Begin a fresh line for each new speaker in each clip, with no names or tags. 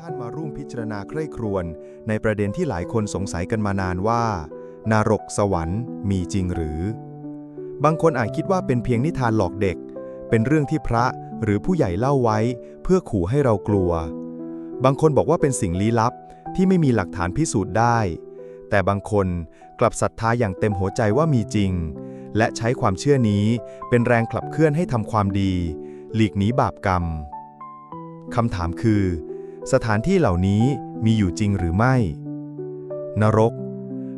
ท่านมาร่วมพิจารณาใคร่ครวญในประเด็นที่หลายคนสงสัยกันมานานว่า นรกสวรรค์มีจริงหรือ บางคนอาจคิดว่าเป็นเพียงนิทานหลอกเด็ก เป็นเรื่องที่พระหรือผู้ใหญ่เล่าไว้ เพื่อขู่ให้เรากลัว บางคนบอกว่าเป็นสิ่งลี้ลับที่ไม่มีหลักฐานพิสูจน์ได้ แต่บางคนกลับศรัทธาอย่างเต็มหัวใจว่ามีจริง และใช้ความเชื่อนี้เป็นแรงขับเคลื่อนให้ทำความดี หลีกหนีบาปกรรมคำถามคือ สถานที่เหล่านี้มีอยู่จริงหรือไม่ นรก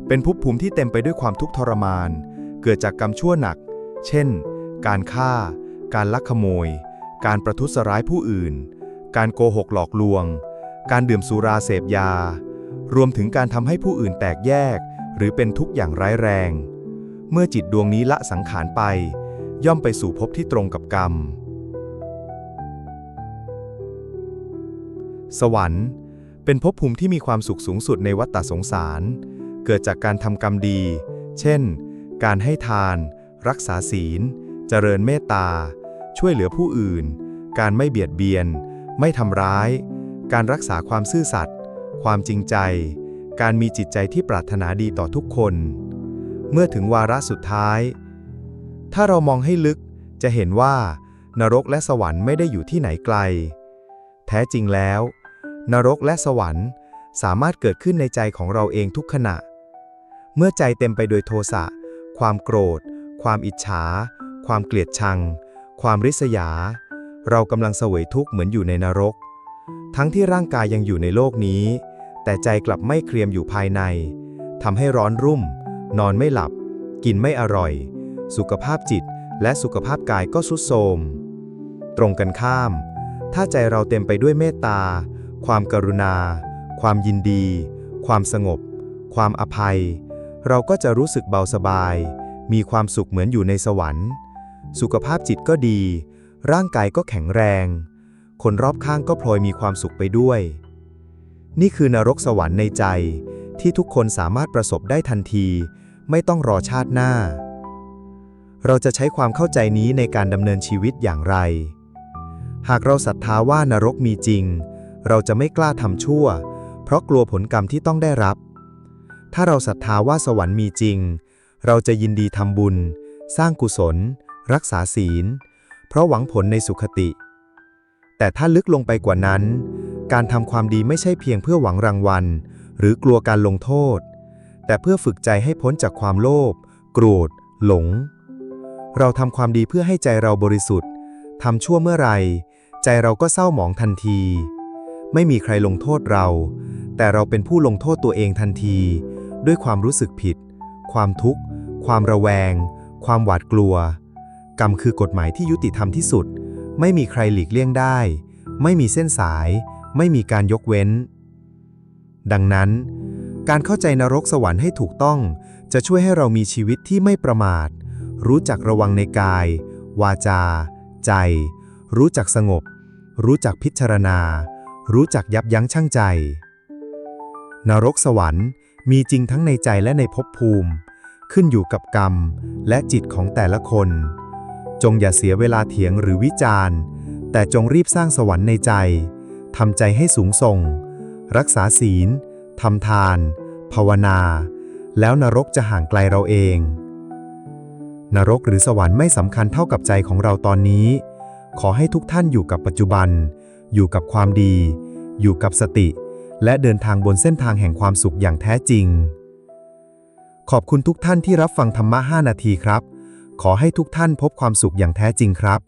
เป็นภพภูมิที่เต็มไปด้วยความทุกข์ทรมาน เกิดจากกรรมชั่วหนัก เช่น การฆ่า การลักขโมย การประทุษร้ายผู้อื่น การโกหกหลอกลวง การดื่มสุราเสพยา รวมถึงการทำให้ผู้อื่นแตกแยก หรือเป็นทุกข์อย่างร้ายแรง เมื่อจิตดวงนี้ละสังขารไป ย่อมไปสู่ภพที่ตรงกับกรรม สวรรค์ เป็นภพภูมิที่มีความสุขสูงสุดในวัฏฏสงสาร เกิดจากการทำกรรมดี เช่น การให้ทาน รักษาศีล เจริญเมตตา ช่วยเหลือผู้อื่น การไม่เบียดเบียน ไม่ทำร้าย การรักษาความซื่อสัตย์ความจริงใจ การมีจิตใจที่ปรารถนาดีต่อทุกคน เมื่อถึงวาระสุดท้าย ถ้าเรามองให้ลึกจะเห็นว่านรกและสวรรค์ไม่ได้อยู่ที่ไหนไกล แท้จริงแล้ว นรกและสวรรค์ สามารถเกิดขึ้นในใจของเราเองทุกขณะ เมื่อใจเต็มไปโดยโทสะ ความโกรธ ความอิจฉา ความเกลียดชัง ความริษยา เรากำลังเสวยทุกข์เหมือนอยู่ในนรก ทั้งที่ร่างกายยังอยู่ในโลกนี้ แต่ใจกลับไม่เคลียมอยู่ภายใน ทำให้ร้อนรุ่ม นอนไม่หลับ กินไม่อร่อย สุขภาพจิตและสุขภาพกายก็ทรุดโทรม ตรงกันข้าม ถ้าใจเราเต็มไปด้วยเมตตา ความกรุณา ความยินดี ความสงบ ความอภัย เราก็จะรู้สึกเบาสบาย มีความสุขเหมือนอยู่ในสวรรค์ สุขภาพจิตก็ดี ร่างกายก็แข็งแรง คนรอบข้างก็พลอยมีความสุขไปด้วย นี่คือนรกสวรรค์ในใจ ที่ทุกคนสามารถประสบได้ทันที ไม่ต้องรอชาติหน้า เราจะใช้ความเข้าใจนี้ในการดำเนินชีวิตอย่างไรหากเราศรัทธาว่านรกมีจริง เราจะไม่กล้าทำชั่ว เพราะกลัวผลกรรมที่ต้องได้รับ ถ้าเราศรัทธาว่าสวรรค์มีจริง เราจะยินดีทำบุญ สร้างกุศล รักษาศีล เพราะหวังผลในสุขติ แต่ถ้าลึกลงไปกว่านั้น การทำความดีไม่ใช่เพียงเพื่อหวังรางวัล หรือกลัวการลงโทษ แต่เพื่อฝึกใจให้พ้นจากความโลภโกรธ หลง เราทำความดีเพื่อให้ใจเราบริสุทธิ์ทำชั่วเมื่อไร ใจเราก็เศร้าหมองทันที ไม่มีใครลงโทษเรา แต่เราเป็นผู้ลงโทษตัวเองทันที ด้วยความรู้สึกผิด ความทุกข์ ความระแวง ความหวาดกลัว กรรมคือกฎหมายที่ยุติธรรมที่สุด ไม่มีใครหลีกเลี่ยงได้ ไม่มีเส้นสาย ไม่มีการยกเว้น ดังนั้น การเข้าใจนรกสวรรค์ให้ถูกต้อง จะช่วยให้เรามีชีวิตที่ไม่ประมาท รู้จักระวังในกาย วาจา ใจ รู้จักสงบ รู้จักพิจารณา รู้จักยับยั้งชั่งใจ นรกสวรรค์มีจริงทั้งในใจและในภพภูมิ ขึ้นอยู่กับกรรมและจิตของแต่ละคน จงอย่าเสียเวลาเถียงหรือวิจารณ์ แต่จงรีบสร้างสวรรค์ในใจทำใจให้สูงส่ง รักษาศีลทำทาน ภาวนา แล้วนรกจะห่างไกลเราเอง นรกหรือสวรรค์ไม่สำคัญเท่ากับใจของเราตอนนี้ ขอให้ทุกท่านอยู่กับปัจจุบัน อยู่กับความดี อยู่กับสติ และเดินทางบนเส้นทางแห่งความสุขอย่างแท้จริง ขอบคุณทุกท่านที่รับฟังธรรมะ 5 นาทีครับ ขอให้ทุกท่านพบความสุขอย่างแท้จริงครับ